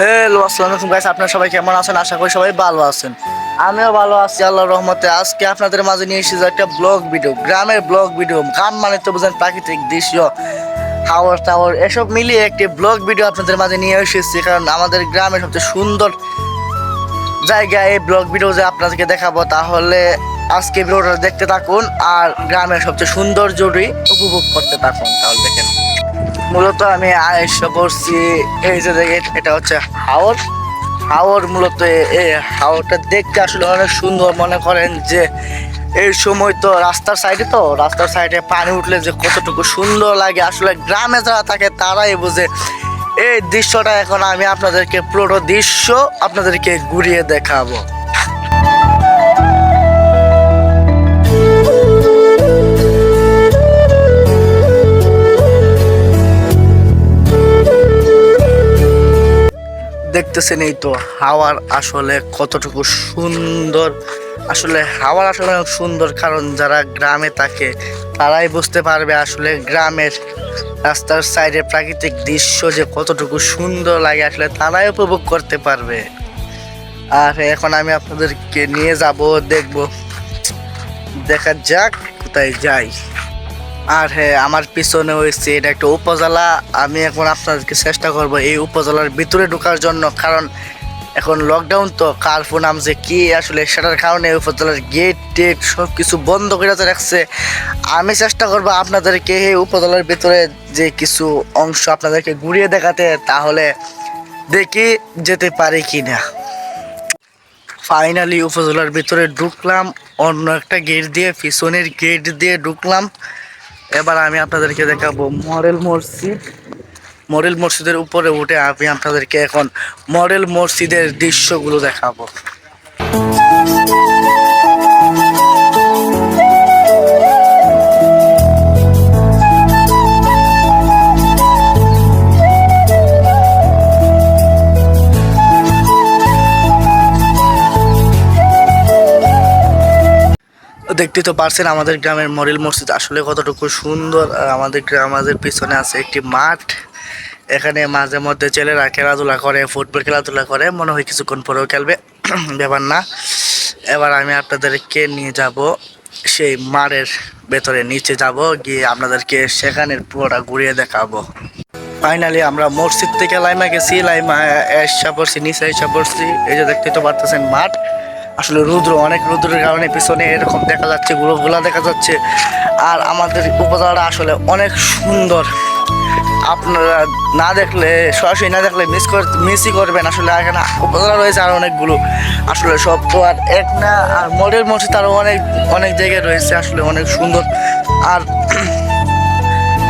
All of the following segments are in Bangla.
হ্যালো আসসালামু আলাইকুম। গাইস আপনারা সবাই কেমন আছেন? আশা করি সবাই ভালো আছেন। আমিও ভালো আছি আল্লাহর রহমতে। আজকে আপনাদের মাঝে নিয়ে এসেছি একটা ব্লগ ভিডিও গ্রামের ব্লগ ভিডিও গ্রাম মানে তো বুঝেন প্রাকৃতিক দৃশ্য, হাওয়ার টাওয়ার, এসব মিলিয়ে একটি ব্লগ ভিডিও আপনাদের মাঝে নিয়ে এসেছি, কারণ আমাদের গ্রামের সবচেয়ে সুন্দর জায়গায় এই ব্লগ ভিডিও যে আপনাদেরকে দেখাবো, তাহলে আজকে ভিডিওটা দেখতে থাকুন, আর গ্রামের সবচেয়ে সৌন্দর্যটি উপভোগ করতে থাকুন, তাহলে দেখেন। মূলত আমি এসে পড়ছি, এই যে দেখেন, এটা হচ্ছে হাওর। হাওর মূলত এই হাওরটা দেখতে আসলে অনেক সুন্দর মনে করেন যে, এই সময় তো রাস্তার সাইডে তো, রাস্তার সাইডে পানি উঠলে যে কতটুকু সুন্দর লাগে। আসলে গ্রামে যারা থাকে, তারাই বুঝে। এই দৃশ্যটা এখন আমি আপনাদেরকে পুরো দৃশ্য আপনাদেরকে ঘুরিয়ে দেখাবো। দেখতেছেন এই তো হাওয়ার আসলে কতটুকু সুন্দর। আসলে হাওয়ার আসলে অনেক সুন্দর কারণ যারা গ্রামে থাকে, তারাই বুঝতে পারবে আসলে গ্রামের রাস্তার সাইডে প্রাকৃতিক দৃশ্য যে কতটুকু সুন্দর লাগে, আসলে তারাই উপভোগ করতে পারবে। আর এখন আমি আপনাদেরকে নিয়ে যাব, দেখব। দেখা যাক কোথায় যাই। আর হ্যাঁ আমার পিছনে হয়েছে এটা একটা উপজেলা। আমি এখন আপনাদেরকে চেষ্টা করব এই উপজেলার ভিতরে ঢোকার জন্য, কারণ এখন লকডাউন তো কার্ফু নামছে কি, আসলে সেটার কারণে উপজেলার গেট টেট সব কিছু বন্ধ করে রাখছে। আমি চেষ্টা করব আপনাদেরকে এই উপজেলার ভিতরে যে কিছু অংশ আপনাদেরকে ঘুরিয়ে দেখাতে, তাহলে দেখি যেতে পারি কি না ফাইনালি উপজেলার ভিতরে ঢুকলাম, অন্য একটা গেট দিয়ে, পিছনের গেট দিয়ে ঢুকলাম। এবার আমি আপনাদেরকে দেখাবো মরেল মসজিদ। মরেল মসজিদের উপরে উঠে আমি আপনাদেরকে এখন মরেল মসজিদের দৃশ্যগুলো দেখাবো। দেখতে তো পারছেন আমাদের গ্রামের মরিল মসজিদ আসলে কতটুকু সুন্দর। আমাদের আমাদের পিছনে আছে একটি মাঠ। এখানে মাঝে মধ্যে ছেলেরা খেলাধুলা করে, ফুটবল খেলাধুলা করে। মনে হয় কিছুক্ষণ পরেও খেলবে। ব্যাপার না। এবার আমি আপনাদেরকে নিয়ে যাব সেই মাঠের ভেতরে, নিচে যাব, গিয়ে আপনাদেরকে সেখানের পুরোটা ঘুরিয়ে দেখাবো। ফাইনালি আমরা মসজিদ থেকে লাইমা গেছি। লাইমা এসা পড়ছি নিচে এসা পড়ছি এই যে দেখতে তো পারতেছেন মাঠ। আসলে রুদ্র, অনেক রুদ্রের কারণে পিছনে এরকম দেখা যাচ্ছে গুলো দেখা যাচ্ছে। আর আমাদের উপজেলাটা আসলে অনেক সুন্দর। আপনারা না দেখলে, সরাসরি না দেখলে মিস কর মিসই করবেন। আসলে এখানে উপজেলা রয়েছে আর অনেকগুলো। আসলে সব তো আর এক না, আর মডেল মসজিদ আরও অনেক অনেক জায়গায় রয়েছে। আসলে অনেক সুন্দর। আর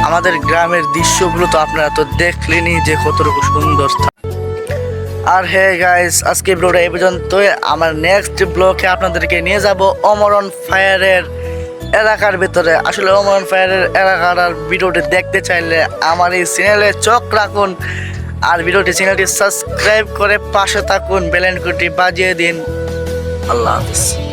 আমাদের গ্রামের দৃশ্যগুলো তো আপনারা তো দেখলেনই যে কতটুকু সুন্দর। আর হে গাইস আজকে ব্লগটা এই পর্যন্তই। আমার নেক্সট ব্লগে আপনাদেরকে নিয়ে যাব অমরন ফায়ারের এলাকার ভিতরে। আসলে অমরন ফায়ারের এলাকার আর ভিডিওটি দেখতে চাইলে আমার এই চ্যানেলে চোখ রাখুন আর ভিডিওটি চ্যানেলটি সাবস্ক্রাইব করে পাশে থাকুন। বেলেনকুটি বাজিয়ে দিন। আল্লাহ হাফিজ।